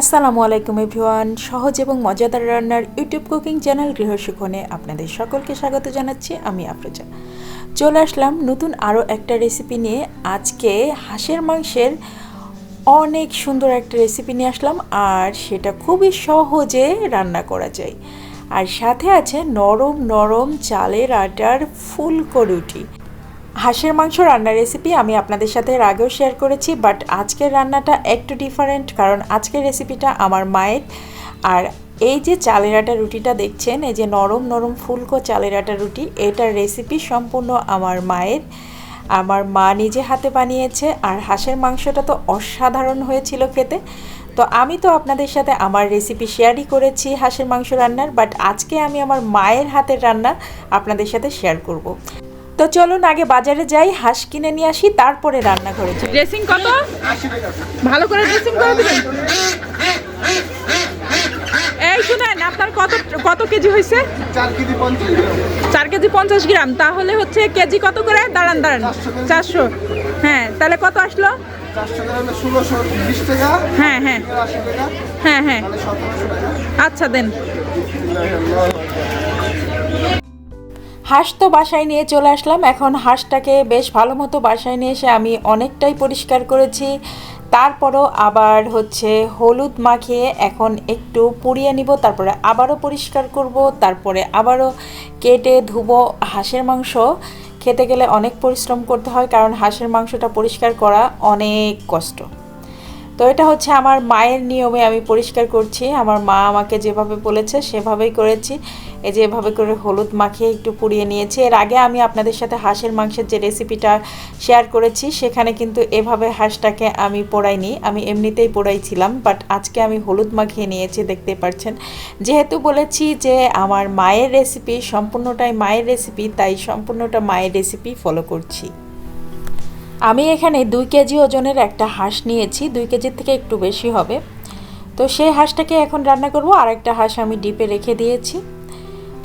আসসালামু আলাইকুম এভরিওয়ান। সহজ এবং মজাদার রান্নার ইউটিউব কুকিং চ্যানেল গৃহশিখনে আপনাদের সকলকে স্বাগত জানাচ্ছি, আমি আফরোজা। চলে আসলাম নতুন আরও একটা রেসিপি নিয়ে। আজকে হাঁসের মাংসের অনেক সুন্দর একটা রেসিপি নিয়ে আসলাম, আর সেটা খুবই সহজে রান্না করা যায়। আর সাথে আছে নরম নরম চালের আটার ফুলকো রুটি হাঁসের মাংস রান্নার রেসিপি আমি আপনাদের সাথে এর আগেও শেয়ার করেছি বাট আজকের রান্নাটা একটু ডিফারেন্ট কারণ আজকের রেসিপিটা আমার মায়ের। আর এই যে চালের আটা রুটিটা দেখছেন, এই যে নরম নরম ফুলকো চালের আটা রুটি, এটার রেসিপি সম্পূর্ণ আমার মায়ের। আমার মা নিজে হাতে বানিয়েছে, আর হাঁসের মাংসটা তো অসাধারণ হয়েছিল খেতে। তো আমি তো আপনাদের সাথে আমার রেসিপি শেয়ারই করেছি হাঁসের মাংস রান্নার বাট আজকে আমি আমার মায়ের হাতের রান্না আপনাদের সাথে শেয়ার করব। তো চলুন আগে বাজারে যাই হাঁস কিনে নিয়ে আসি তারপরে রান্নাঘরে যাই। ড্রেসিং কত? ভালো করে ড্রেসিং করে দিবেন? এই শুনেন আপনার কত কত কেজি হয়েছে? চার কেজি পঞ্চাশ গ্রাম। তাহলে হচ্ছে কেজি কত করে? দাঁড়ান দাঁড়ান। চারশো হ্যাঁ তাহলে কত আসলো? হ্যাঁ হ্যাঁ। হ্যাঁ হ্যাঁ। আচ্ছা দেন। হাঁস তো বাসায় নিয়ে চলে আসলাম। এখন হাঁসটাকে বেশ ভালো মতো বাসায় নিয়ে এসে আমি অনেকটাই পরিষ্কার করেছি। তারপরও আবার হচ্ছে হলুদ মাখিয়ে এখন একটু পুড়িয়ে নিব, তারপরে আবারও পরিষ্কার করব, তারপরে আবারও কেটে ধুবো হাঁসের মাংস। খেতে গেলে অনেক পরিশ্রম করতে হয়, কারণ হাঁসের মাংসটা পরিষ্কার করা অনেক কষ্ট। তো এটা হচ্ছে আমার মায়ের নিয়মে আমি পরিষ্কার করছি। আমার মা আমাকে যেভাবে বলেছে, সেভাবেই করেছি। এই যে এভাবে করে হলুদ মাখিয়ে একটু পুড়িয়ে নিয়েছি। এর আগে আমি আপনাদের সাথে হাঁসের মাংসের যে রেসিপিটা শেয়ার করেছি, সেখানে কিন্তু এভাবে হাঁসটাকে আমি পোড়াইনি। আমি এমনিতেই পোড়াইছিলাম বাট আজকে আমি হলুদ মাখিয়ে নিয়েছি, দেখতে পাচ্ছেন। যেহেতু বলেছি যে আমার মায়ের রেসিপি সম্পূর্ণটাই মায়ের রেসিপি তাই সম্পূর্ণটা মায়ের রেসিপি ফলো করছি। আমি এখানে দুই কেজি ওজনের একটা হাঁস নিয়েছি, দুই কেজির থেকে একটু বেশি হবে। তো সেই হাঁসটাকে এখন রান্না করব আর একটা হাঁস আমি ডিপে রেখে দিয়েছি।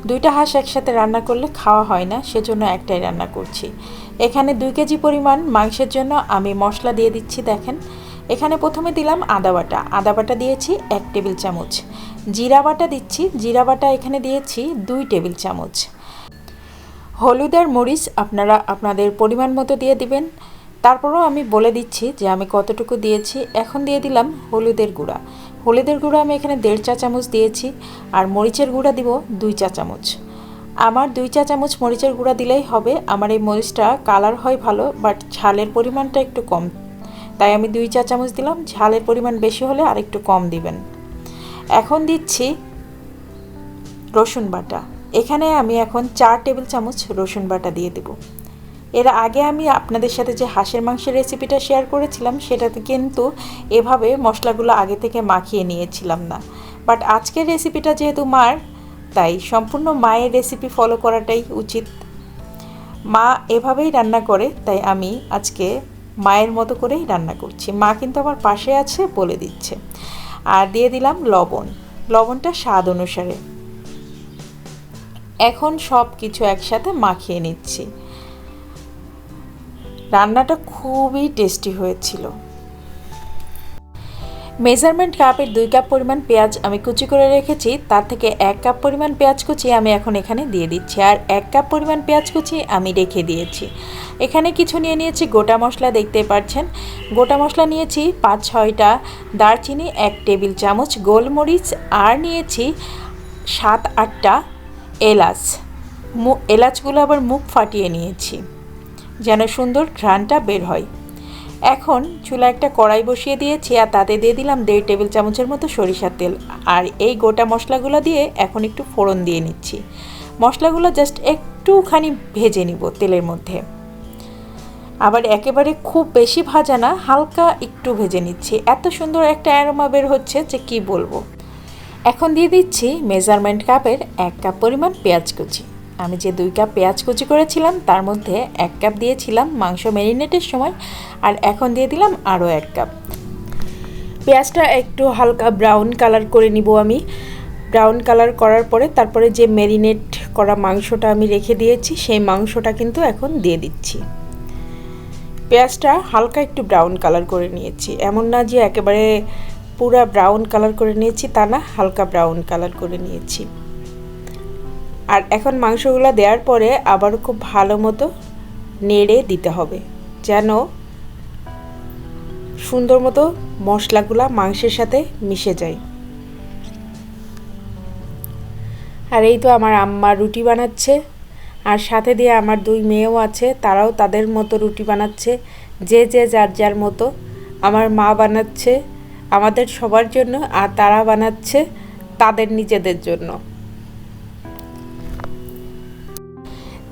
দুইটা হাঁস একসাথে রান্না করলে খাওয়া হয় না, সেজন্য একটাই রান্না করছি। এখানে দুই কেজি পরিমাণ মাংসের জন্য আমি মশলা দিয়ে দিচ্ছি, দেখেন। এখানে প্রথমে দিলাম আদা বাটা। আদা বাটা দিয়েছি এক টেবিল চামচ। জিরা বাটা দিচ্ছি। জিরা বাটা এখানে দিয়েছি দুই টেবিল চামচ। হলুদ আর মরিচ আপনারা আপনাদের পরিমাণ মতো দিয়ে দিবেন। তারপরও আমি বলে দিচ্ছি যে আমি কতটুকু দিয়েছি। এখন দিয়ে দিলাম হলুদের গুঁড়া। হলুদের গুঁড়া আমি এখানে দেড় চা চামচ দিয়েছি আর মরিচের গুঁড়া দিব দুই চা চামচ। আমার দুই চা চামচ মরিচের গুঁড়া দিলেই হবে। আমার এই মরিচটা কালার হয় ভালো, বাট ঝালের পরিমাণটা একটু কম। তাই আমি দুই চা চামচ দিলাম। ঝালের পরিমাণ বেশি হলে আর একটু কম দিবেন। এখন দিচ্ছি রসুন বাটা। এখানে আমি এখন চার টেবিল চামচ রসুন বাটা দিয়ে দেব। এর আগে আমি আপনাদের সাথে যে হাঁসের মাংসের রেসিপিটা শেয়ার করেছিলাম, সেটাতে কিন্তু এভাবে মশলাগুলো আগে থেকে মাখিয়ে নিয়েছিলাম না। বাট আজকের রেসিপিটা যেহেতু মার, তাই সম্পূর্ণ মায়ের রেসিপি ফলো করাটাই উচিত। মা এভাবেই রান্না করে, তাই আমি আজকে মায়ের মতো করেই রান্না করছি। মা কিন্তু আমার পাশে আছে বলে দিচ্ছে। আর দিয়ে দিলাম লবণ। লবণটা স্বাদ অনুসারে। এখন সব কিছু একসাথে মাখিয়ে নিচ্ছি। রান্নাটা খুবই টেস্টি হয়েছিল। মেজারমেন্ট কাপের দুই কাপ পরিমাণ পেঁয়াজ আমি কুচি করে রেখেছি, তার থেকে এক কাপ পরিমাণ পেঁয়াজ কুচি আমি এখন এখানে দিয়ে দিচ্ছি, আর এক কাপ পরিমাণ পেঁয়াজ কুচি আমি রেখে দিয়েছি। এখানে কিছু নিয়ে নিয়েছি গোটা মশলা, দেখতে পাচ্ছেন। গোটা মশলা নিয়েছি পাঁচ ছয়টা দারচিনি, এক টেবিল চামচ গোলমরিচ, আর নিয়েছি সাত আটটা এলাচ। এলাচগুলো আবার মুখ ফাটিয়ে নিয়েছি। যেন সুন্দর ঘ্রাণটা বের হয়। এখন চুলা একটা কড়াই বসিয়ে দিয়েছি আর তাতে দিয়ে দিলাম দেড় টেবিল চামচের মতো সরিষার তেল। আর এই গোটা মশলাগুলো দিয়ে এখন একটু ফোড়ন দিয়ে নিচ্ছি। মশলাগুলো জাস্ট একটুখানি ভেজে নিব তেলের মধ্যে। আবার একেবারে খুব বেশি ভাজা না, হালকা একটু ভেজে নিচ্ছি। এত সুন্দর একটা অ্যারোমা বের হচ্ছে যে কি বলব। এখন দিয়ে দিচ্ছি মেজারমেন্ট কাপের এক কাপ পরিমাণ পেঁয়াজ কুচি। আমি যে দুই কাপ পেঁয়াজ কুচি করেছিলাম, তার মধ্যে এক কাপ দিয়েছিলাম মাংস ম্যারিনেটের সময়, আর এখন দিয়ে দিলাম আরও এক কাপ। পেঁয়াজটা একটু হালকা ব্রাউন কালার করে নিব আমি। ব্রাউন কালার করার পরে তারপরে যে ম্যারিনেট করা মাংসটা আমি রেখে দিয়েছি, সেই মাংসটা কিন্তু এখন দিয়ে দিচ্ছি। পেঁয়াজটা হালকা একটু ব্রাউন কালার করে নিয়েছি। এমন না যে একেবারে পুরা ব্রাউন কালার করে নিয়েছি, তা না, হালকা ব্রাউন কালার করে নিয়েছি। আর এখন মাংসগুলো দেওয়ার পরে আবার খুব ভালো মতো নেড়ে দিতে হবে, যেন সুন্দর মতো মশলাগুলা মাংসের সাথে মিশে যায়। আর এই তো আমার আম্মা রুটি বানাচ্ছে, আর সাথে দিয়ে আমার দুই মেয়েও আছে, তারাও তাদের মতো রুটি বানাচ্ছে, যে যে যার যার মতো। আমার মা বানাচ্ছে আমাদের সবার জন্য আর তারা বানাচ্ছে তাদের নিজেদের জন্য।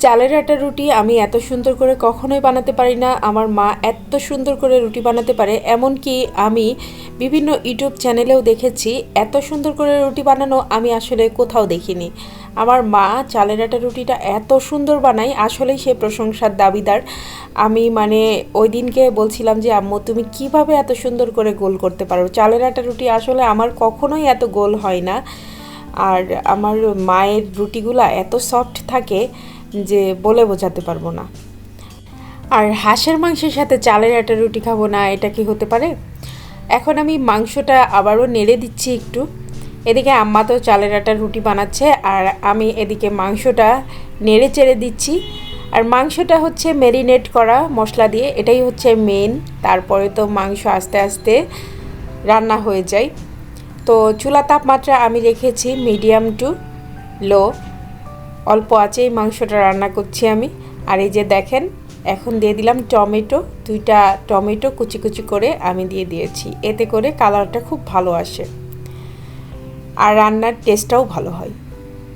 চালের আটা রুটি আমি এত সুন্দর করে কখনোই বানাতে পারি না। আমার মা এত সুন্দর করে রুটি বানাতে পারে। এমনকি আমি বিভিন্ন ইউটিউব চ্যানেলেও দেখেছি, এত সুন্দর করে রুটি বানানো আমি আসলে কোথাও দেখিনি। আমার মা চালের আটা রুটিটা এত সুন্দর বানায়, আসলেই সে প্রশংসার দাবিদার। আমি মানে ওই দিনকে বলছিলাম যে, আম্মু, তুমি কীভাবে এত সুন্দর করে গোল করতে পারো? চালের আটা রুটি আসলে আমার কখনোই এত গোল হয় না। আর আমার মায়ের রুটিগুলা এত সফট থাকে যে বলে বোঝাতে পারব না। আর হাঁসের মাংসের সাথে চালের আটা রুটি খাব না, এটা কি হতে পারে? এখন আমি মাংসটা আবারও নেড়ে দিচ্ছি একটু। এদিকে আম্মা তো চালের আটার রুটি বানাচ্ছে, আর আমি এদিকে মাংসটা নেড়ে চেড়ে দিচ্ছি। আর মাংসটা হচ্ছে ম্যারিনেট করা মশলা দিয়ে, এটাই হচ্ছে মেন তারপরে তো মাংস আস্তে আস্তে রান্না হয়ে যায়। তো চুলা তাপমাত্রা আমি রেখেছি মিডিয়াম টু লো অল্প আছেই মাংসটা রান্না করছি আমি। আর এই যে দেখেন, এখন দিয়ে দিলাম টমেটো। দুইটা টমেটো কুচি কুচি করে আমি দিয়ে দিয়েছি। এতে করে কালারটা খুব ভালো আসে। আর রান্নার টেস্টটাও ভালো হয়।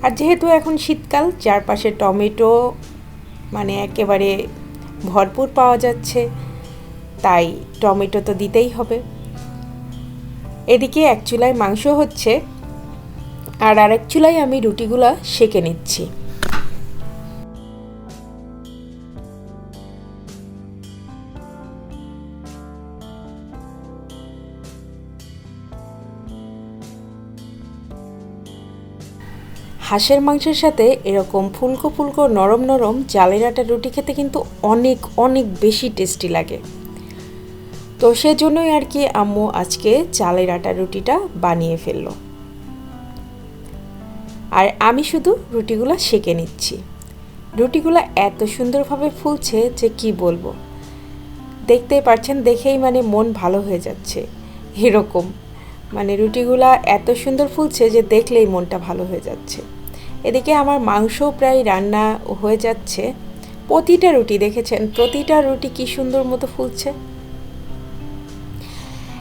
আর যেহেতু এখন শীতকাল, চারপাশে টমেটো মানে একেবারে ভরপুর পাওয়া যাচ্ছে, তাই টমেটো তো দিতেই হবে। এদিকে এক চুলায় মাংস হচ্ছে, আর আরেক চুলায় আমি রুটিগুলা সেকে নিচ্ছি। হাঁসের মাংসের সাথে এরকম ফুলকো ফুলকো নরম নরম চালের আটার রুটি খেতে কিন্তু অনেক অনেক বেশি টেস্টি লাগে। তো সেজন্যই আর কি আম্মু আজকে চালের আটার রুটিটা বানিয়ে ফেলল। আর আমি শুধু রুটিগুলো সেকে নিচ্ছি। রুটিগুলো এত সুন্দরভাবে ফুলছে যে কি বলব? দেখতেই পারছেন দেখেই মানে মন ভালো হয়ে যাচ্ছে। এরকম। মানে রুটিগুলা এত সুন্দর ফুলছে যে দেখলেই মনটা ভালো হয়ে যাচ্ছে। এদিকে আমার মাংসও প্রায় রান্না হয়ে যাচ্ছে। প্রতিটা রুটি দেখেছেন? প্রতিটা রুটি কি সুন্দর মতো ফুলছে।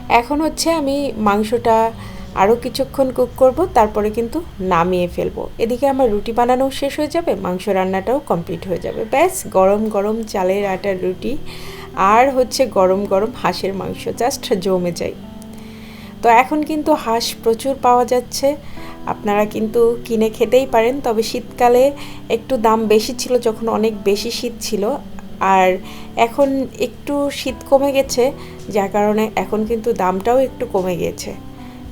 এখন হচ্ছে আমি মাংসটা আরও কিছুক্ষণ কুক করব, তারপরে কিন্তু নামিয়ে ফেলব। এদিকে আমার রুটি বানানোও শেষ হয়ে যাবে, মাংস রান্নাটাও কমপ্লিট হয়ে যাবে। ব্যাস, গরম গরম চালের আটার রুটি আর হচ্ছে গরম গরম হাঁসের মাংস, জাস্ট জমে যায়। তো এখন কিন্তু হাঁস প্রচুর পাওয়া যাচ্ছে। আপনারা কিন্তু কিনে খেতেই পারেন, তবে শীতকালে একটু দাম বেশি ছিল যখন অনেক বেশি শীত ছিল। আর এখন একটু শীত কমে গেছে, যার কারণে এখন কিন্তু দামটাও একটু কমে গেছে।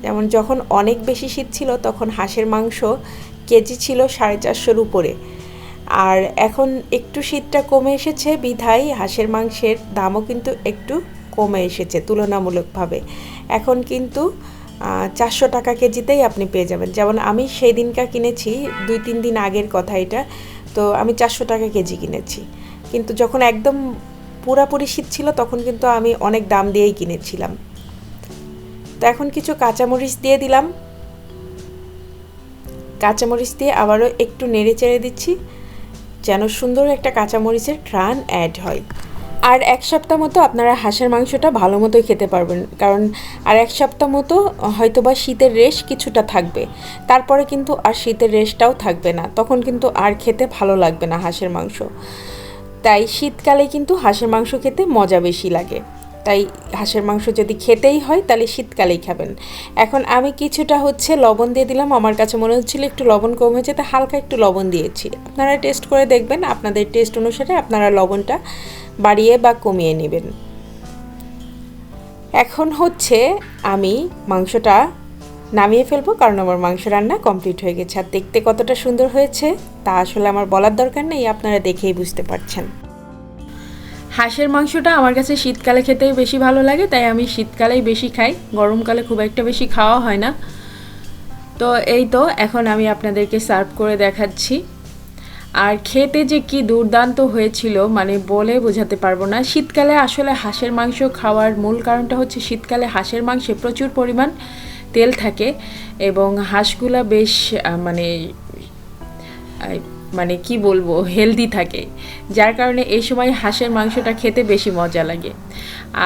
যেমন যখন অনেক বেশি শীত ছিল, তখন হাঁসের মাংস কেজি ছিল সাড়ে চারশোর উপরে। আর এখন একটু শীতটা কমে এসেছে বিধায় হাঁসের মাংসের দামও কিন্তু একটু কমে এসেছে তুলনামূলকভাবে। এখন কিন্তু চারশো টাকা কেজিতেই আপনি পেয়ে যাবেন। যেমন আমি সেই দিনকার কিনেছি, দুই তিন দিন আগের কথা এটা, তো আমি চারশো টাকা কেজি কিনেছি। কিন্তু যখন একদম পুরাপুরি শীত ছিল, তখন কিন্তু আমি অনেক দাম দিয়েই কিনেছিলাম। তো এখন কিছু কাঁচামরিচ দিয়ে দিলাম। কাঁচামরিচ দিয়ে আবারও একটু নেড়ে চেড়ে দিচ্ছি, যেন সুন্দর একটা কাঁচামরিচের ট্রান অ্যাড হয়। আর এক সপ্তাহ মতো আপনারা হাঁসের মাংসটা ভালো মতোই খেতে পারবেন। কারণ আর এক সপ্তাহ মতো হয়তো বা শীতের রেশ কিছুটা থাকবে। তারপরে কিন্তু আর শীতের রেশটাও থাকবে না। তখন কিন্তু আর খেতে ভালো লাগবে না হাঁসের মাংস। তাই শীতকালে কিন্তু হাঁসের মাংস খেতে মজা বেশি লাগে। তাই হাঁসের মাংস যদি খেতেই হয়, তাহলে শীতকালেই খাবেন। এখন আমি কিছুটা হচ্ছে লবণ দিয়ে দিলাম। আমার কাছে মনে হচ্ছিল একটু লবণ কম হয়েছে, তা হালকা একটু লবণ দিয়েছি। আপনারা টেস্ট করে দেখবেন। আপনাদের টেস্ট অনুসারে আপনারা লবণটা বাড়িয়ে বা কমিয়ে নেবেন। এখন হচ্ছে আমি মাংসটা নামিয়ে ফেলব কারণ আমার মাংস রান্না কমপ্লিট হয়ে গেছে। আর দেখতে কতটা সুন্দর হয়েছে তা আসলে আমার বলার দরকার নেই, আপনারা দেখেই বুঝতে পারছেন। হাঁসের মাংসটা আমার কাছে শীতকালে খেতেই বেশি ভালো লাগে, তাই আমি শীতকালেই বেশি খাই। গরমকালে খুব একটা বেশি খাওয়া হয় না। তো এই তো, এখন আমি আপনাদেরকে সার্ভ করে দেখাচ্ছি। আর খেতে যে কি দুর্দান্ত হয়েছিল মানে বলে বোঝাতে পারব না। শীতকালে আসলে হাঁসের মাংস খাওয়ার মূল কারণটা হচ্ছে শীতকালে হাঁসের মাংসে প্রচুর পরিমাণ তেল থাকে এবং হাঁসগুলা বেশ মানে মানে কি বলব হেলদি থাকে। যার কারণে এই সময় হাঁসের মাংসটা খেতে বেশি মজা লাগে।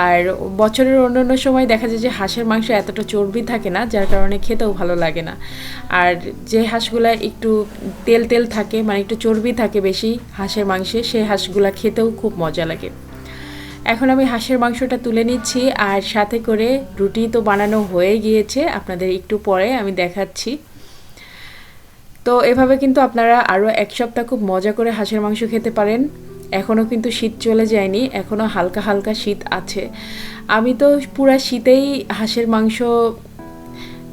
আর বছরের অন্যান্য সময় দেখা যায় যে হাঁসের মাংস এতটা চর্বি থাকে না, যার কারণে খেতেও ভালো লাগে না। আর যে হাঁসগুলা একটু তেল তেল থাকে মানে একটু চর্বি থাকে বেশি হাঁসের মাংসে, সেই হাঁসগুলা খেতেও খুব মজা লাগে। এখন আমি হাঁসের মাংসটা তুলে নিচ্ছি, আর সাথে করে রুটি তো বানানো হয়ে গিয়েছে। আপনাদের একটু পরে আমি দেখাচ্ছি। তো এভাবে কিন্তু আপনারা আরও এক সপ্তাহ খুব মজা করে হাঁসের মাংস খেতে পারেন। এখনও কিন্তু শীত চলে যায়নি এখনও হালকা হালকা শীত আছে। আমি তো পুরা শীতেই হাঁসের মাংস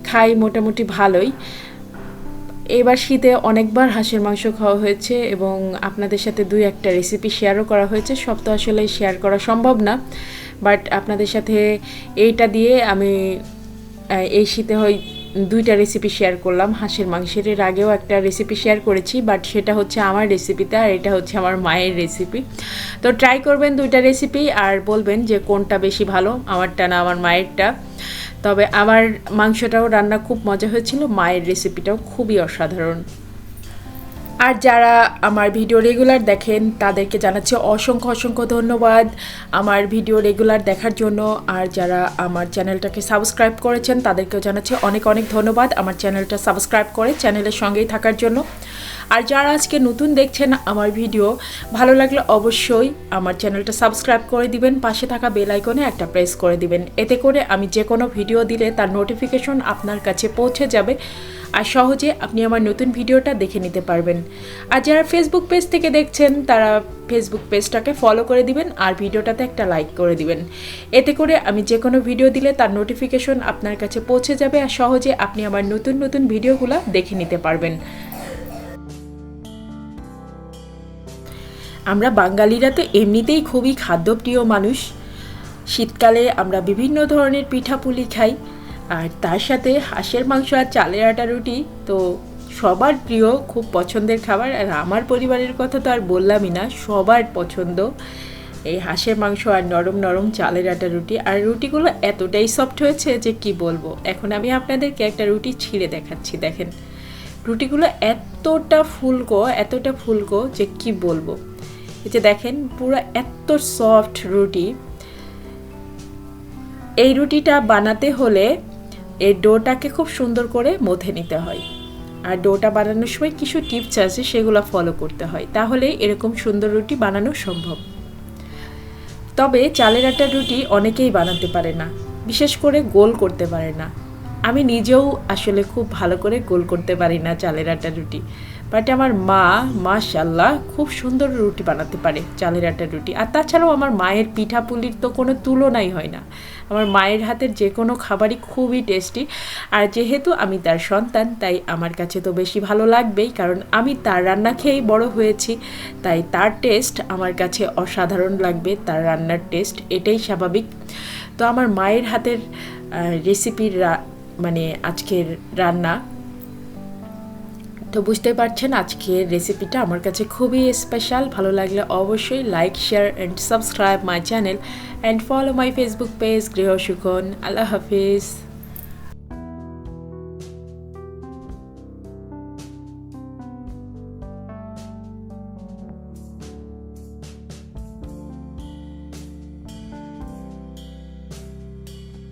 খাই মোটামুটি ভালোই। এবার শীতে অনেকবার হাঁসের মাংস খাওয়া হয়েছে এবং আপনাদের সাথে দুই একটা রেসিপি শেয়ারও করা হয়েছে। সব তো আসলে শেয়ার করা সম্ভব না। বাট আপনাদের সাথে এইটা দিয়ে আমি এই শীতে হয় দুইটা রেসিপি শেয়ার করলাম, হাঁসের মাংসের। এর আগেও একটা রেসিপি শেয়ার করেছি বাট সেটা হচ্ছে আমার রেসিপিতে আর এটা হচ্ছে আমার মায়ের রেসিপি তো ট্রাই করবেন দুইটা রেসিপি আর বলবেন যে কোনটা বেশি ভালো, আমারটা না আমার মায়েরটা। তবে আমার মাংসটাও রান্না খুব মজা হয়েছিল, মায়ের রেসিপিটাও খুবই অসাধারণ। আর যারা আমার ভিডিও রেগুলার দেখেন, তাদেরকে জানাচ্ছি অসংখ্য অসংখ্য ধন্যবাদ আমার ভিডিও রেগুলার দেখার জন্য। আর যারা আমার চ্যানেলটাকে সাবস্ক্রাইব করেছেন, তাদেরকেও জানাচ্ছি অনেক অনেক ধন্যবাদ। আমার চ্যানেলটা সাবস্ক্রাইব করে চ্যানেলের সঙ্গেই থাকার জন্য। আর যারা আজকে নতুন দেখছেন আমার ভিডিও, ভালো লাগলে অবশ্যই আমার চ্যানেলটা সাবস্ক্রাইব করে দিবেন, পাশে থাকা বেল আইকনে একটা প্রেস করে দিবেন। এতে করে আমি যে কোনো ভিডিও দিলে তার নোটিফিকেশন আপনার কাছে পৌঁছে যাবে আর সহজে আপনি আমার নতুন ভিডিওটা দেখে নিতে পারবেন। আর যারা ফেসবুক পেজ থেকে দেখছেন, তারা ফেসবুক পেজটাকে ফলো করে দিবেন আর ভিডিওটাতে একটা লাইক করে দিবেন। এতে করে আমি যে কোনো ভিডিও দিলে তার নোটিফিকেশন আপনার কাছে পৌঁছে যাবে আর সহজে আপনি আমার নতুন নতুন ভিডিওগুলো দেখে নিতে পারবেন। আমরা বাঙালিরা তো এমনিতেই খুবই খাদ্যপ্রিয় মানুষ। শীতকালে আমরা বিভিন্ন ধরনের পিঠাপুলি খাই, আর তার সাথে হাঁসের মাংস আর চালের আটা রুটি তো সবার প্রিয়, খুব পছন্দের খাবার। আর আমার পরিবারের কথা তো আর বললামই না, সবার পছন্দ এই হাঁসের মাংস আর নরম নরম চালের আটা রুটি। আর রুটিগুলো এতটাই সফট হয়েছে যে কি বলব? এখন আমি আপনাদেরকে একটা রুটি ছিঁড়ে দেখাচ্ছি, দেখেন। রুটিগুলো এতটা ফুলকো এতটা ফুলকো যে কি বলব? এই যে দেখেন, পুরো এত সফট রুটি। এই রুটিটা বানাতে হলে এই ডোটাকে খুব সুন্দর করে মথে নিতে হয়। আর ডোটা বানানোর সময় কিছু টিপস আছে, সেগুলো ফলো করতে হয়। তাহলে এরকম সুন্দর রুটি বানানো সম্ভব। তবে চালের আটার রুটি অনেকেই বানাতে পারে না, বিশেষ করে গোল করতে পারে না। আমি নিজেও আসলে খুব ভালো করে গোল করতে পারি না চালের আটার রুটি। বাট আমার মা মাশাল্লাহ খুব সুন্দর রুটি বানাতে পারে, চালের আটার রুটি। আর তাছাড়াও আমার মায়ের পিঠাপুলির তো কোনো তুলনাই হয় না। আমার মায়ের হাতের যে কোনো খাবারই খুবই টেস্টি। আর যেহেতু আমি তার সন্তান, তাই আমার কাছে তো বেশি ভালো লাগবেই, কারণ আমি তার রান্না খেয়েই বড় হয়েছি। তাই তার টেস্ট আমার কাছে অসাধারণ লাগবে, তার রান্নার টেস্ট এটাই স্বাভাবিক। তো আমার মায়ের হাতের রেসিপির মানে আজকের রান্না তো বুঝতে পারছেন, আজকের রেসিপিটা আমার কাছে খুবই স্পেশাল ভালো লাগলে অবশ্যই like share and subscribe my channel and follow my Facebook page গৃহ সুখন আল্লাহ হাফিজ।